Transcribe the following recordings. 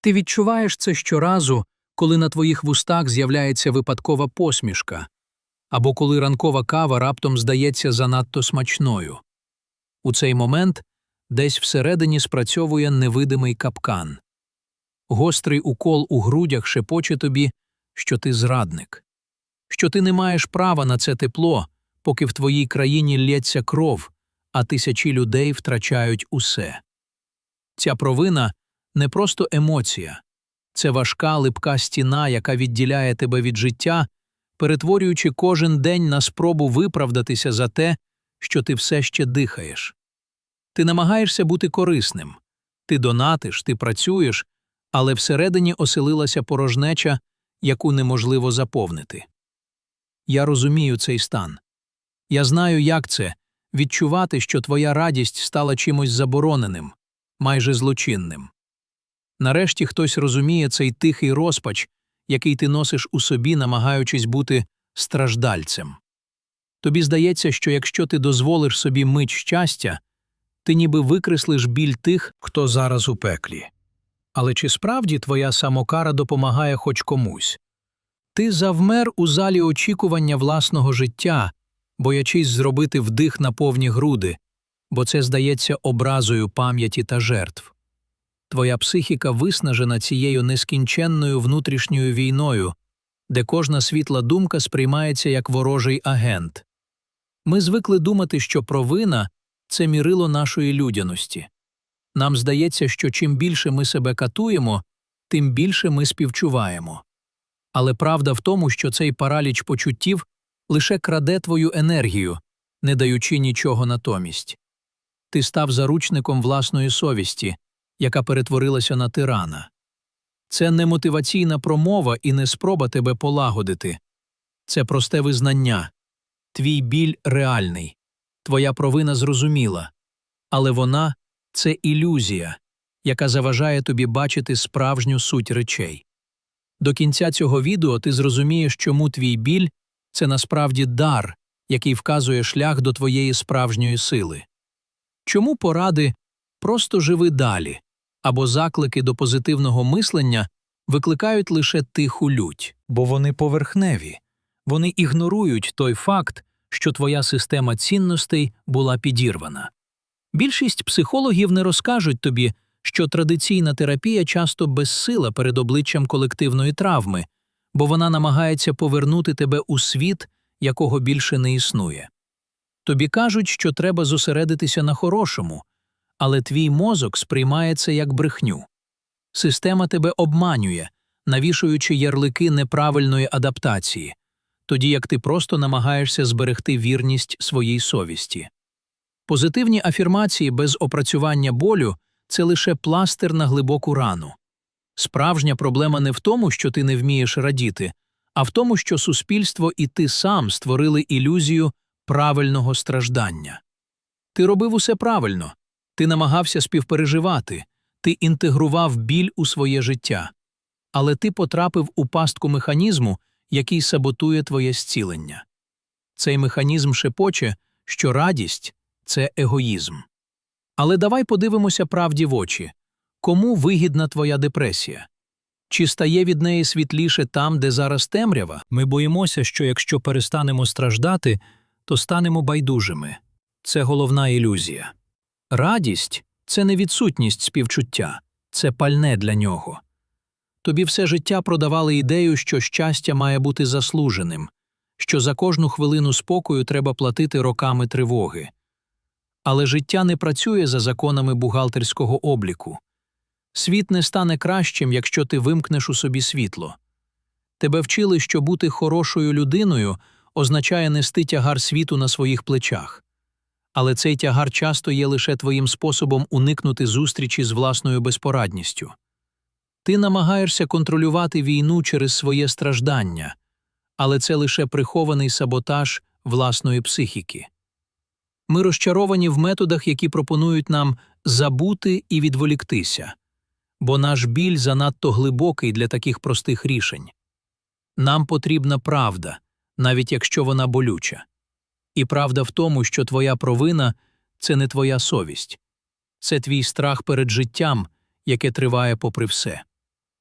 Ти відчуваєш це щоразу, коли на твоїх вустах з'являється випадкова посмішка, або коли ранкова кава раптом здається занадто смачною. У цей момент десь всередині спрацьовує невидимий капкан. Гострий укол у грудях шепоче тобі, що ти зрадник, що ти не маєш права на це тепло, поки в твоїй країні лється кров, а тисячі людей втрачають усе. Ця провина не просто емоція, це важка липка стіна, яка відділяє тебе від життя, перетворюючи кожен день на спробу виправдатися за те, що ти все ще дихаєш. Ти намагаєшся бути корисним, ти донатиш, ти працюєш, але всередині оселилася порожнеча, яку неможливо заповнити. Я розумію цей стан. Я знаю, як це відчувати, що твоя радість стала чимось забороненим, майже злочинним. Нарешті хтось розуміє цей тихий розпач, який ти носиш у собі, намагаючись бути страждальцем. Тобі здається, що якщо ти дозволиш собі мить щастя, ти ніби викреслиш біль тих, хто зараз у пеклі. Але чи справді твоя самокара допомагає хоч комусь? Ти завмер у залі очікування власного життя, боячись зробити вдих на повні груди, бо це здається образою пам'яті та жертв. Твоя психіка виснажена цією нескінченною внутрішньою війною, де кожна світла думка сприймається як ворожий агент. Ми звикли думати, що провина це мірило нашої людяності. Нам здається, що чим більше ми себе катуємо, тим більше ми співчуваємо. Але правда в тому, що цей параліч почуттів лише краде твою енергію, не даючи нічого натомість. Ти став заручником власної совісті, яка перетворилася на тирана. Це не мотиваційна промова і не спроба тебе полагодити. Це просте визнання. Твій біль реальний, твоя провина зрозуміла, але вона це ілюзія, яка заважає тобі бачити справжню суть речей. До кінця цього відео ти зрозумієш, чому твій біль це насправді дар, який вказує шлях до твоєї справжньої сили. Чому поради просто живи далі або заклики до позитивного мислення викликають лише тиху лють, бо вони поверхневі, вони ігнорують той факт, що твоя система цінностей була підірвана. Більшість психологів не розкажуть тобі, що традиційна терапія часто безсила перед обличчям колективної травми, бо вона намагається повернути тебе у світ, якого більше не існує. Тобі кажуть, що треба зосередитися на хорошому, але твій мозок сприймає це як брехню. Система тебе обманює, навішуючи ярлики неправильної адаптації, тоді як ти просто намагаєшся зберегти вірність своїй совісті. Позитивні афірмації без опрацювання болю це лише пластир на глибоку рану. Справжня проблема не в тому, що ти не вмієш радіти, а в тому, що суспільство і ти сам створили ілюзію правильного страждання. Ти робив усе правильно, ти намагався співпереживати, ти інтегрував біль у своє життя, але ти потрапив у пастку механізму, який саботує твоє зцілення. Цей механізм шепоче, що радість це егоїзм. Але давай подивимося правді в очі кому вигідна твоя депресія? Чи стає від неї світліше там, де зараз темрява? Ми боїмося, що якщо перестанемо страждати, то станемо байдужими. Це головна ілюзія. Радість це не відсутність співчуття, це пальне для нього. Тобі все життя продавали ідею, що щастя має бути заслуженим, що за кожну хвилину спокою треба платити роками тривоги. Але життя не працює за законами бухгалтерського обліку. Світ не стане кращим, якщо ти вимкнеш у собі світло. Тебе вчили, що бути хорошою людиною означає нести тягар світу на своїх плечах. Але цей тягар часто є лише твоїм способом уникнути зустрічі з власною безпорадністю. Ти намагаєшся контролювати війну через своє страждання, але це лише прихований саботаж власної психіки. Ми розчаровані в методах, які пропонують нам забути і відволіктися, бо наш біль занадто глибокий для таких простих рішень. Нам потрібна правда, навіть якщо вона болюча. І правда в тому, що твоя провина це не твоя совість, це твій страх перед життям, яке триває попри все.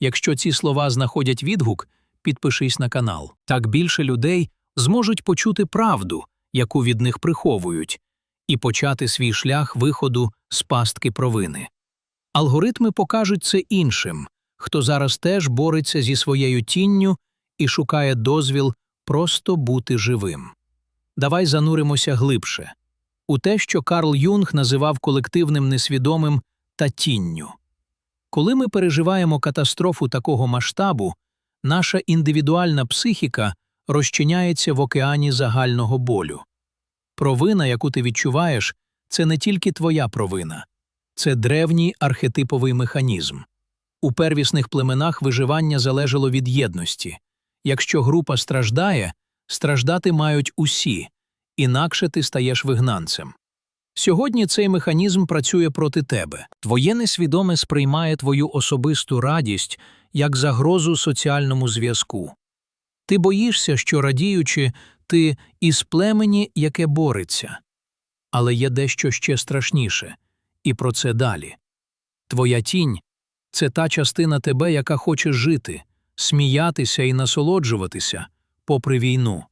Якщо ці слова знаходять відгук, підпишись на канал. Так більше людей зможуть почути правду, яку від них приховують, і почати свій шлях виходу з пастки провини. Алгоритми покажуть це іншим, хто зараз теж бореться зі своєю тінню і шукає дозвіл просто бути живим. Давай зануримося глибше у те, що Карл Юнг називав колективним несвідомим та тінню. Коли ми переживаємо катастрофу такого масштабу, наша індивідуальна психіка розчиняється в океані загального болю. Провина, яку ти відчуваєш, це не тільки твоя провина, це древній архетиповий механізм. У первісних племенах виживання залежало від єдності. Якщо група страждає, страждати мають усі, інакше ти стаєш вигнанцем. Сьогодні цей механізм працює проти тебе. Твоє несвідоме сприймає твою особисту радість як загрозу соціальному зв'язку. Ти боїшся, що радіючи, ти із племені, яке бореться. Але є дещо ще страшніше, і про це далі. Твоя тінь це та частина тебе, яка хоче жити, сміятися і насолоджуватися, попри війну.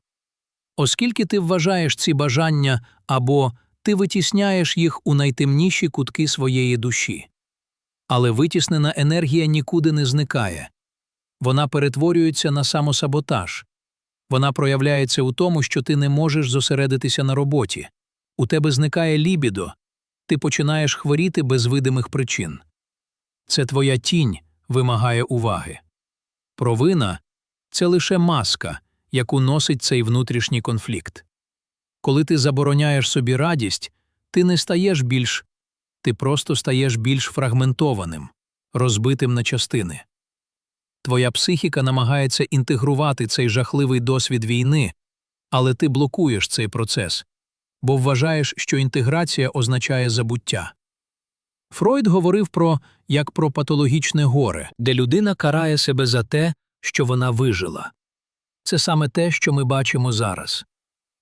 Оскільки ти вважаєш ці бажання або ти витісняєш їх у найтемніші кутки своєї душі. Але витіснена енергія нікуди не зникає. Вона перетворюється на самосаботаж. Вона проявляється у тому, що ти не можеш зосередитися на роботі. У тебе зникає лібідо, ти починаєш хворіти без видимих причин. Це твоя тінь вимагає уваги. Провина це лише маска, яку носить цей внутрішній конфлікт. Коли ти забороняєш собі радість, ти не стаєш більш, ти просто стаєш більш фрагментованим, розбитим на частини. Твоя психіка намагається інтегрувати цей жахливий досвід війни, але ти блокуєш цей процес, бо вважаєш, що інтеграція означає забуття. Фройд говорив про як про патологічне горе, де людина карає себе за те, що вона вижила. Це саме те, що ми бачимо зараз.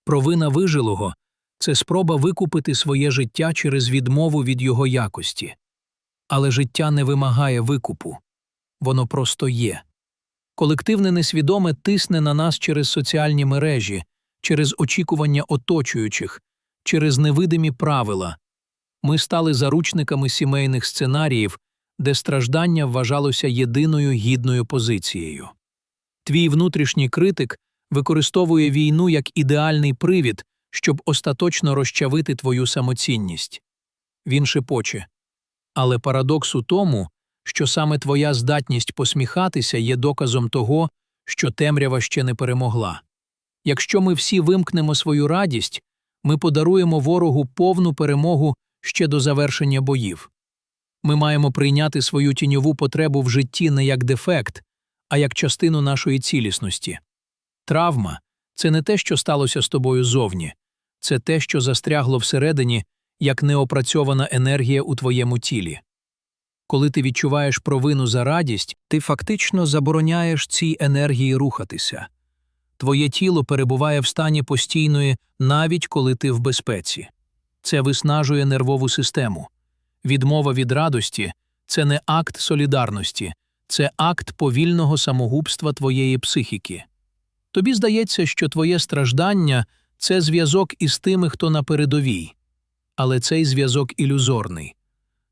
Провина вижилого це спроба викупити своє життя через відмову від його якості. Але життя не вимагає викупу воно просто є. Колективне несвідоме тисне на нас через соціальні мережі, через очікування оточуючих, через невидимі правила. Ми стали заручниками сімейних сценаріїв, де страждання вважалося єдиною гідною позицією. Твій внутрішній критик використовує війну як ідеальний привід, щоб остаточно розчавити твою самоцінність. Він шепоче. Але парадокс у тому, що саме твоя здатність посміхатися є доказом того, що темрява ще не перемогла. Якщо ми всі вимкнемо свою радість, ми подаруємо ворогу повну перемогу ще до завершення боїв. Ми маємо прийняти свою тіньову потребу в житті не як дефект, а як частину нашої цілісності. Травма це не те, що сталося з тобою зовні, це те, що застрягло всередині, як неопрацьована енергія у твоєму тілі. Коли ти відчуваєш провину за радість, ти фактично забороняєш цій енергії рухатися. Твоє тіло перебуває в стані постійної, навіть коли ти в безпеці. Це виснажує нервову систему. Відмова від радості це не акт солідарності, це акт повільного самогубства твоєї психіки. Тобі здається, що твоє страждання це зв'язок із тими, хто на передовій, але цей зв'язок ілюзорний.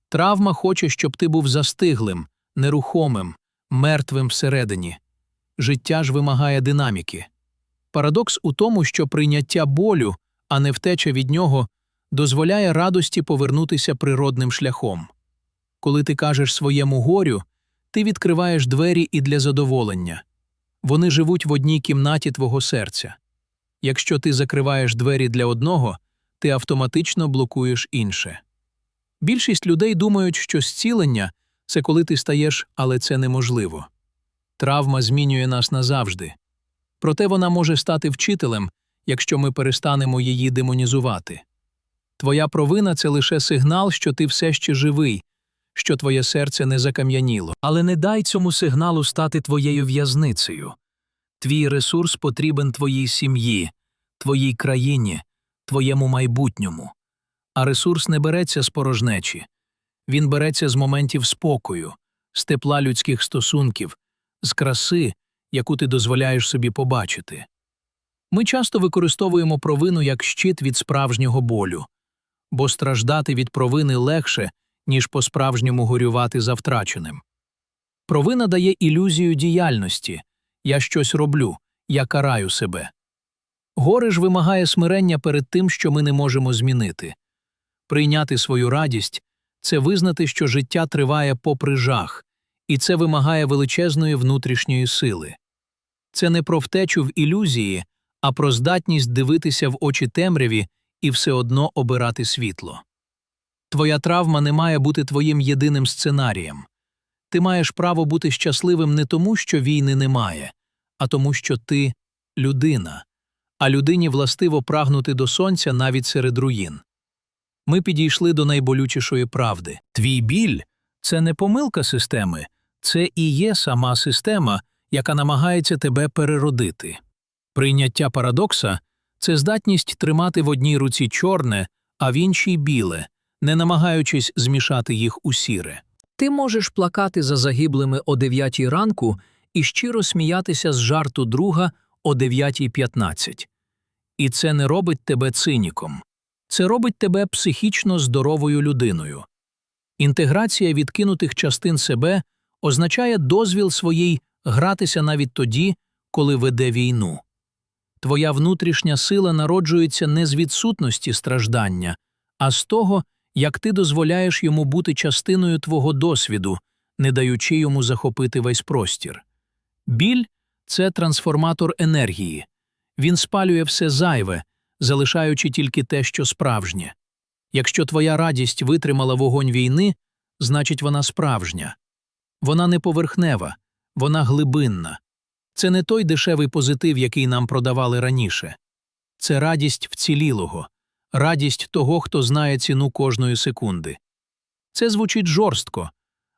Травма хоче, щоб ти був застиглим, нерухомим, мертвим всередині. Життя ж вимагає динаміки. Парадокс у тому, що прийняття болю, а не втеча від нього, дозволяє радості повернутися природним шляхом. Коли ти кажеш своєму горю, ти відкриваєш двері і для задоволення. Вони живуть в одній кімнаті твого серця. Якщо ти закриваєш двері для одного, ти автоматично блокуєш інше. Більшість людей думають, що зцілення це коли ти стаєш, але це неможливо. Травма змінює нас назавжди. Проте вона може стати вчителем, якщо ми перестанемо її демонізувати. Твоя провина це лише сигнал, що ти все ще живий, що твоє серце не закам'яніло. Але не дай цьому сигналу стати твоєю в'язницею. Твій ресурс потрібен твоїй сім'ї, твоїй країні, твоєму майбутньому. А ресурс не береться з порожнечі. Він береться з моментів спокою, з тепла людських стосунків, з краси, яку ти дозволяєш собі побачити. Ми часто використовуємо провину як щит від справжнього болю, бо страждати від провини легше, ніж по-справжньому горювати за втраченим. Провина дає ілюзію діяльності я щось роблю, я караю себе. Горе ж вимагає смирення перед тим, що ми не можемо змінити. Прийняти свою радість це визнати, що життя триває попри жах, і це вимагає величезної внутрішньої сили. Це не про втечу в ілюзії, а про здатність дивитися в очі темряві і все одно обирати світло. Твоя травма не має бути твоїм єдиним сценарієм. Ти маєш право бути щасливим не тому, що війни немає, а тому, що ти людина, а людині властиво прагнути до сонця навіть серед руїн. Ми підійшли до найболючішої правди. Твій біль це не помилка системи, це і є сама система, яка намагається тебе переродити. Прийняття парадокса це здатність тримати в одній руці чорне, а в іншій біле, не намагаючись змішати їх у сіре. Ти можеш плакати за загиблими о 9 ранку і щиро сміятися з жарту друга о 9.15. І це не робить тебе циніком. Це робить тебе психічно здоровою людиною. Інтеграція відкинутих частин себе означає дозвіл своїй гратися навіть тоді, коли веде війну. Твоя внутрішня сила народжується не з відсутності страждання, а з того, як ти дозволяєш йому бути частиною твого досвіду, не даючи йому захопити весь простір. Біль це трансформатор енергії. Він спалює все зайве, залишаючи тільки те, що справжнє. Якщо твоя радість витримала вогонь війни, значить вона справжня. Вона не поверхнева, вона глибинна. Це не той дешевий позитив, який нам продавали раніше. Це радість вцілілого, радість того, хто знає ціну кожної секунди. Це звучить жорстко,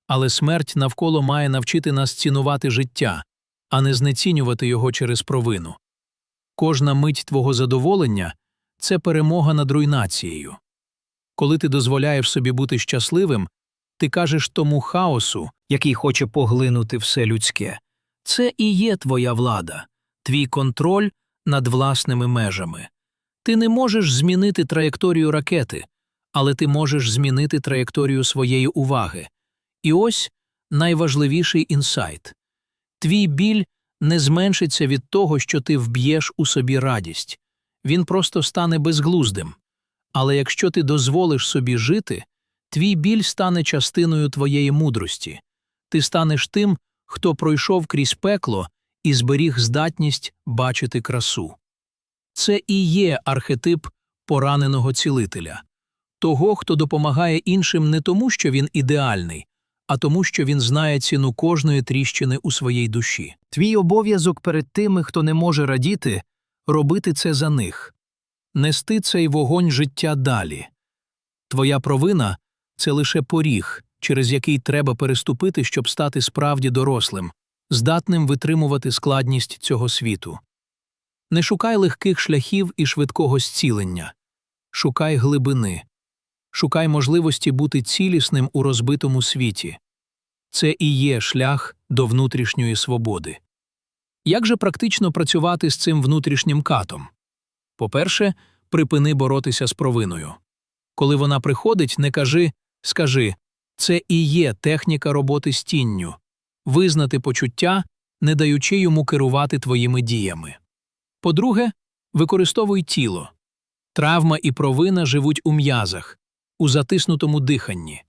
але смерть навколо має навчити нас цінувати життя, а не знецінювати його через провину. Кожна мить твого задоволення це перемога над руйнацією. Коли ти дозволяєш собі бути щасливим, ти кажеш тому хаосу, який хоче поглинути все людське. Це і є твоя влада, твій контроль над власними межами. Ти не можеш змінити траєкторію ракети, але ти можеш змінити траєкторію своєї уваги. І ось найважливіший інсайт твій біль не зменшиться від того, що ти вб'єш у собі радість, він просто стане безглуздим. Але якщо ти дозволиш собі жити, твій біль стане частиною твоєї мудрості, ти станеш тим, хто пройшов крізь пекло і зберіг здатність бачити красу. Це і є архетип пораненого цілителя, того, хто допомагає іншим не тому, що він ідеальний, а тому, що він знає ціну кожної тріщини у своїй душі. Твій обов'язок перед тими, хто не може радіти, робити це за них, нести цей вогонь життя далі. Твоя провина це лише поріг, через який треба переступити, щоб стати справді дорослим, здатним витримувати складність цього світу. Не шукай легких шляхів і швидкого зцілення, шукай глибини, шукай можливості бути цілісним у розбитому світі. Це і є шлях до внутрішньої свободи. Як же практично працювати з цим внутрішнім катом? По-перше, припини боротися з провиною. Коли вона приходить, не кажи скажи це і є техніка роботи з тінню визнати почуття, не даючи йому керувати твоїми діями. По-друге, використовуй тіло. Травма і провина живуть у м'язах, у затиснутому диханні.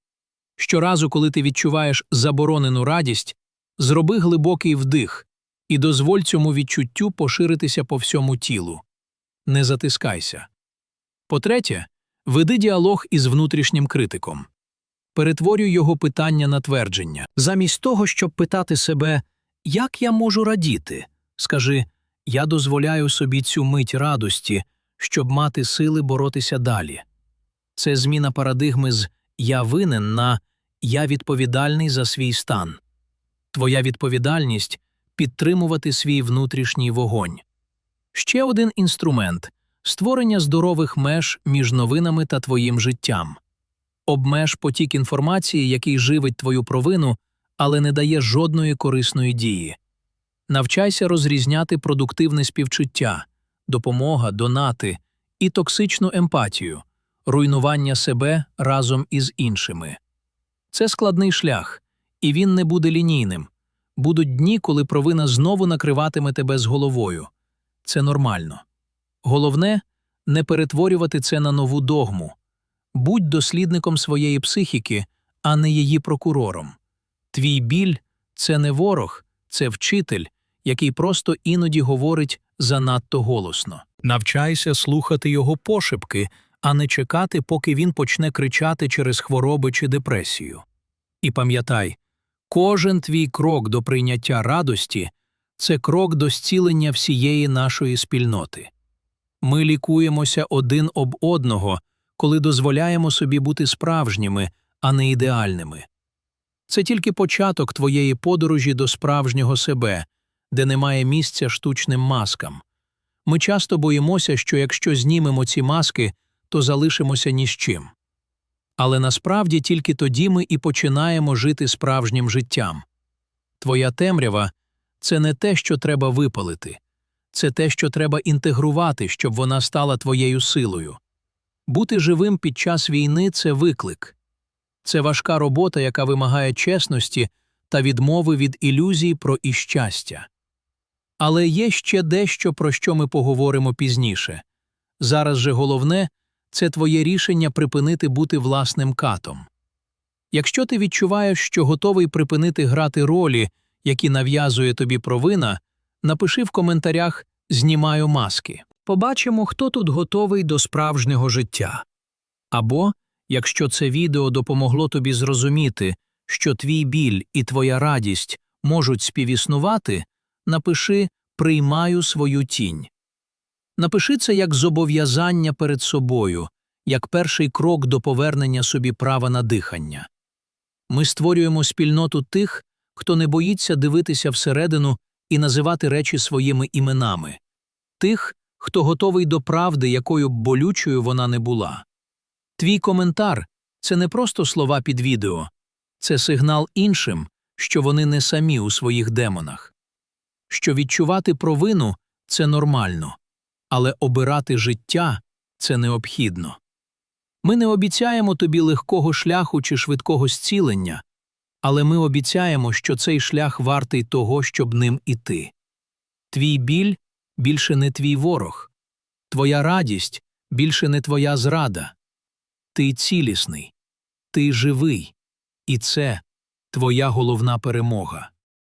Щоразу, коли ти відчуваєш заборонену радість, зроби глибокий вдих і дозволь цьому відчуттю поширитися по всьому тілу. Не затискайся. По-третє, веди діалог із внутрішнім критиком. Перетворюй його питання на твердження. Замість того, щоб питати себе, як я можу радіти, скажи я дозволяю собі цю мить радості, щоб мати сили боротися далі. Це зміна парадигми з я винен на я відповідальний за свій стан. Твоя відповідальність підтримувати свій внутрішній вогонь. Ще один інструмент створення здорових меж між новинами та твоїм життям. Обмеж потік інформації, який живить твою провину, але не дає жодної корисної дії. Навчайся розрізняти продуктивне співчуття, допомога, донати і токсичну емпатію, руйнування себе разом із іншими. Це складний шлях, і він не буде лінійним. Будуть дні, коли провина знову накриватиме тебе з головою. Це нормально. Головне не перетворювати це на нову догму. Будь дослідником своєї психіки, а не її прокурором. Твій біль це не ворог, це вчитель, який просто іноді говорить занадто голосно. Навчайся слухати його пошепки, а не чекати, поки він почне кричати через хвороби чи депресію. І пам'ятай, кожен твій крок до прийняття радості це крок до зцілення всієї нашої спільноти. Ми лікуємося один об одного, коли дозволяємо собі бути справжніми, а не ідеальними. Це тільки початок твоєї подорожі до справжнього себе, де немає місця штучним маскам. Ми часто боїмося, що якщо знімемо ці маски, то залишимося ні з чим. Але насправді тільки тоді ми і починаємо жити справжнім життям. Твоя темрява це не те, що треба випалити, це те, що треба інтегрувати, щоб вона стала твоєю силою. Бути живим під час війни це виклик. Це важка робота, яка вимагає чесності та відмови від ілюзій про і щастя. Але є ще дещо, про що ми поговоримо пізніше. Зараз же головне це твоє рішення припинити бути власним катом. Якщо ти відчуваєш, що готовий припинити грати ролі, які нав'язує тобі провина, напиши в коментарях Знімаю маски. Побачимо, хто тут готовий до справжнього життя. Або, якщо це відео допомогло тобі зрозуміти, що твій біль і твоя радість можуть співіснувати, напиши Приймаю свою тінь. Напиши це як зобов'язання перед собою, як перший крок до повернення собі права на дихання. Ми створюємо спільноту тих, хто не боїться дивитися всередину і називати речі своїми іменами, тих, хто готовий до правди, якою б болючою вона не була. Твій коментар це не просто слова під відео, це сигнал іншим, що вони не самі у своїх демонах, що відчувати провину це нормально, але обирати життя це необхідно. Ми не обіцяємо тобі легкого шляху чи швидкого зцілення, але ми обіцяємо, що цей шлях вартий того, щоб ним іти. Твій біль більше не твій ворог, твоя радість більше не твоя зрада. Ти цілісний, ти живий, і це твоя головна перемога.